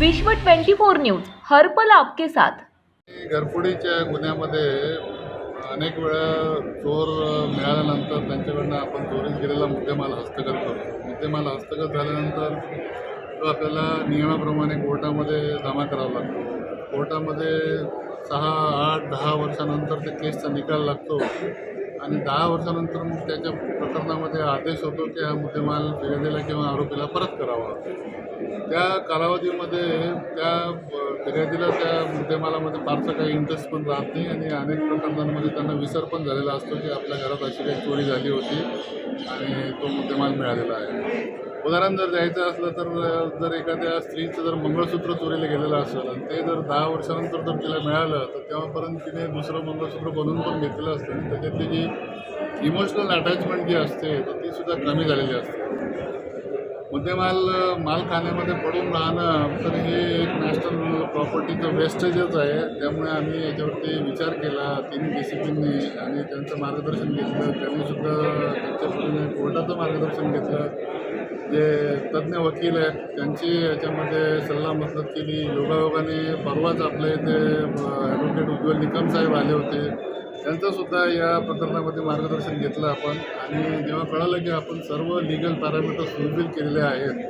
विश्व 24 न्यूज हर्पल आपके साथ. घरफुडीच्या गुन्ह्यामध्ये अनेक वेळा चोर मिळाल्यानंतर त्यांच्याकडनं आपण चोरीस गेलेला मुद्देमाल हस्तगत करतो. मुद्देमाल हस्तगत झाल्यानंतर तो आपल्याला नियमाप्रमाणे कोर्टामध्ये जमा करावा लागतो. कोर्टामध्ये सहा आठ दहा वर्षानंतर त्या केसचा निकाल लागतो. आणि दहा वर्षानंतर मग त्याच्या प्रकरणामध्ये आदेश होतो की हा मुद्देमाल फिर्यादीला किंवा आरोपीला परत करावा. त्या कालावधीमध्ये त्या फिर्यादीला त्या मुद्देमालामध्ये फारसा काही इंटरेस्ट पण राहत नाही आणि अनेक प्रकरणांमध्ये त्यांना विसर पण झालेला असतो की आपल्या घरात अशी काही चोरी झाली होती. आणि तो मुद्देमाल मिळालेला आहे. उदाहरण जर द्यायचं असलं तर जर एखाद्या स्त्रीचं जर मंगळसूत्र चोरीला गेलेलं असेल आणि ते जर दहा वर्षानंतर जर तिला मिळालं तर तेव्हापर्यंत तिने दुसरं मंगळसूत्र बनवून पण घेतलेलं असतं. आणि त्याच्यातली जी इमोशनल अटॅचमेंट जी असते तर ती सुद्धा कमी झालेली असते. मुद्देमाल मालखान्यामध्ये पडून राहणं तर हे एक नॅशनल प्रॉपर्टीचं वेस्टेजच आहे. त्यामुळे आम्ही याच्यावरती विचार केला. तिन्ही डिसिप्लिनने आणि त्यांचं मार्गदर्शन घेतलं. त्यांनीसुद्धा त्यांच्या परीने कोर्टाचं मार्गदर्शन घेतलं. जे तज्ज्ञ वकील आहेत त्यांची याच्यामध्ये सल्ला मदत केली. योगायोगाने परवाच आपले ते ॲडव्होकेट उज्ज्वल निकम साहेब आले होते. त्यांचंसुद्धा या प्रकरणामध्ये मार्गदर्शन घेतलं आपण. आणि जेव्हा कळालं की आपण सर्व लिगल पॅरामीटर्स फुलफिल केलेले आहेत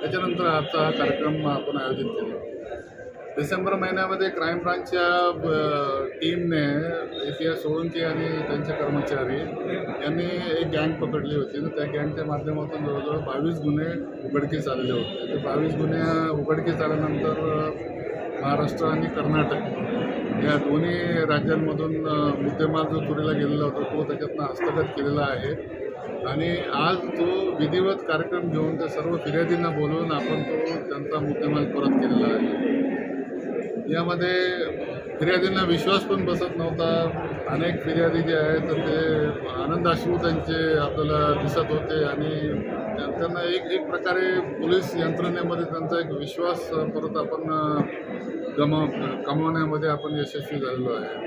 त्याच्यानंतर आजचा हा कार्यक्रम आपण आयोजित केला. डिसेंबर महिन्यामध्ये क्राईम ब्रांचच्या टीमने ए पी सोळंकी आणि त्यांचे कर्मचारी यांनी एक गँग पकडली होती. तर त्या गँगच्या माध्यमातून जवळजवळ बावीस गुन्हे उघडकीस आलेले होते. ते बावीस गुन्हे उघडकीस आल्यानंतर महाराष्ट्र आणि कर्नाटक या दोन्ही राज्यांमधून मुद्देमाल जो चोरीला गेलेला होता तो त्याच्यातनं हस्तगत केलेला आहे. आणि आज तो विधिवत कार्यक्रम घेऊन त्या सर्व फिर्यादींना बोलवून आपण तो त्यांचा मुद्देमाल परत केलेला आहे. यामध्ये फिर्यादींना विश्वास पण बसत नव्हता. अनेक फिर्यादी जे आहेत तर ते आनंदाश्रू त्यांचे आपल्याला दिसत होते आणि त्यांना एक एक प्रकारे पोलीस यंत्रणेमध्ये त्यांचा एक विश्वास परत आपण गमा गमाव कमावण्यामध्ये आपण यशस्वी झालेलो आहे.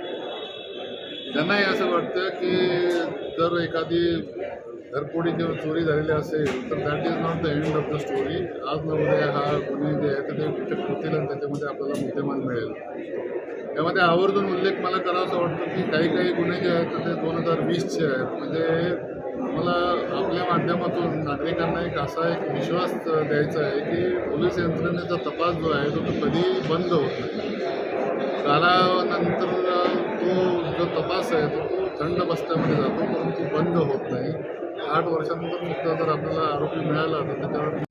त्यांनाही असं वाटतं की जर एखादी घरपोडी किंवा चोरी झालेली असेल तर that is not the end of the story आज न उद्या हा गुन्हे जे आहे तर ते होतील आणि त्याच्यामध्ये आपल्याला मुद्देमान मिळेल. त्यामध्ये आवर्जून उल्लेख मला करावासा वाटतो की काही काही गुन्हे जे आहेत ते दोन हजार वीसचे आहेत म्हणजे मला आपल्या माध्यमातून नागरिकांना एक असा एक विश्वास द्यायचा आहे की पोलीस यंत्रणेचा तपास जो आहे तो कधी बंद होत नाही. कालानंतर तो जो तपास आहे तो तो थंड बस्त्यामध्ये जातो परंतु बंद होत नाही. आठ वर्षानंतर नुकता जर आपल्याला आरोपी मिळाला तर त्याच्यावर